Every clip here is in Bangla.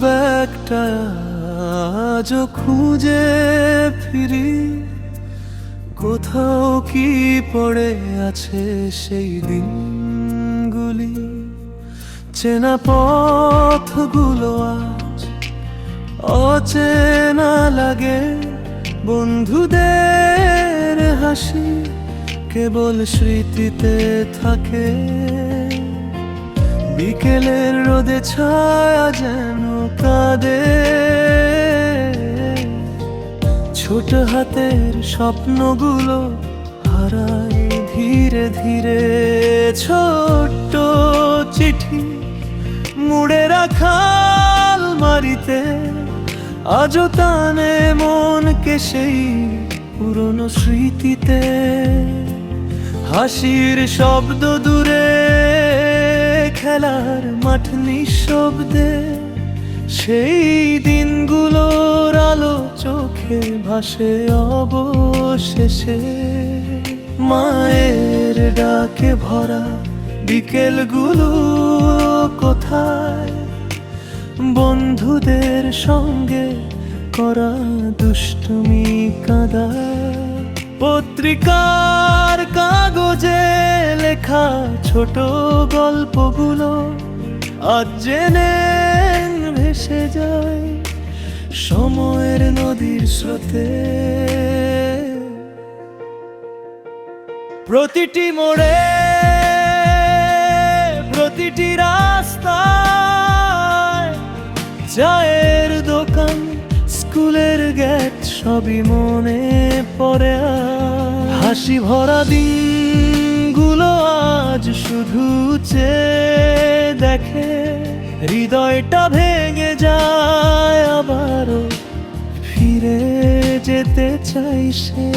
ব্যাগটা আজও খুঁজে ফিরি। কোথাও কি পড়ে আছে সেই দিনগুলি? চেনা পথগুলো আজ অচেনা লাগে। বন্ধুদের হাসি কেবল স্মৃতিতে থাকে। বিকেলের রোদে ছায়া যেন কাঁদে। ছোট হাতের স্বপ্নগুলো হারায় ধীরে ধীরে। ছোট্ট চিঠি মুড়ে রাখা মারিতে আজও টানে মনকে সেই পুরনো স্মৃতিতে। হাসির শব্দ দূরে খেলার মাঠ নিঃশব্দে, সেই দিনগুলোর আলো চোখে ভাসে অবশেষে। মায়ের ডাকে ভরা বিকেলগুলো কোথায়? বন্ধুদের সঙ্গে করা দুষ্টুমি কাদা পত্রিকার কাগজে লেখা ছোট গল্পগুলো আজ জেনে ভেসে যায় সময়ের নদীর স্রোতে প্রতিটি মোড়ে, প্রতিটি রাস্তায় চায়ের দোকান, স্কুলের গেট সবই মনে পড়ে। হাসি ভরা দিনগুলো শুধু চে দেখে, হৃদয়টা ভেঙে যায় আবারও। ফিরে যেতে চাই সে।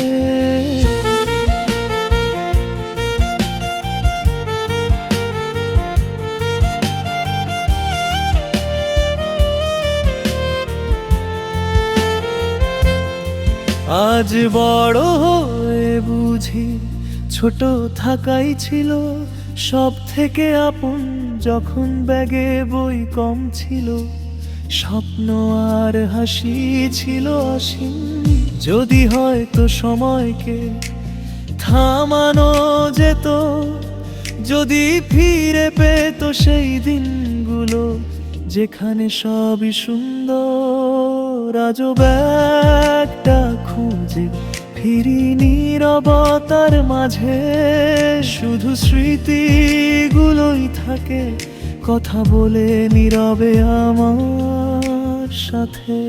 আজ বড় হয়ে বুঝি ছোট থাকাই ছিল সব থেকে আপন যখন ব্যাগে বই কম ছিল, স্বপ্ন আর হাসি ছিল অসীম। যদি হয়তো সময়কে থামানো যেত, যদি ফিরে পেত সেই দিনগুলো, যেখানে সবই সুন্দর, আজও ব্যাগটা খুঁজে ফিরি নীরবতার মাঝে শুধু স্মৃতিগুলোই থাকে। কথা বলে নীরবে আমার সাথে।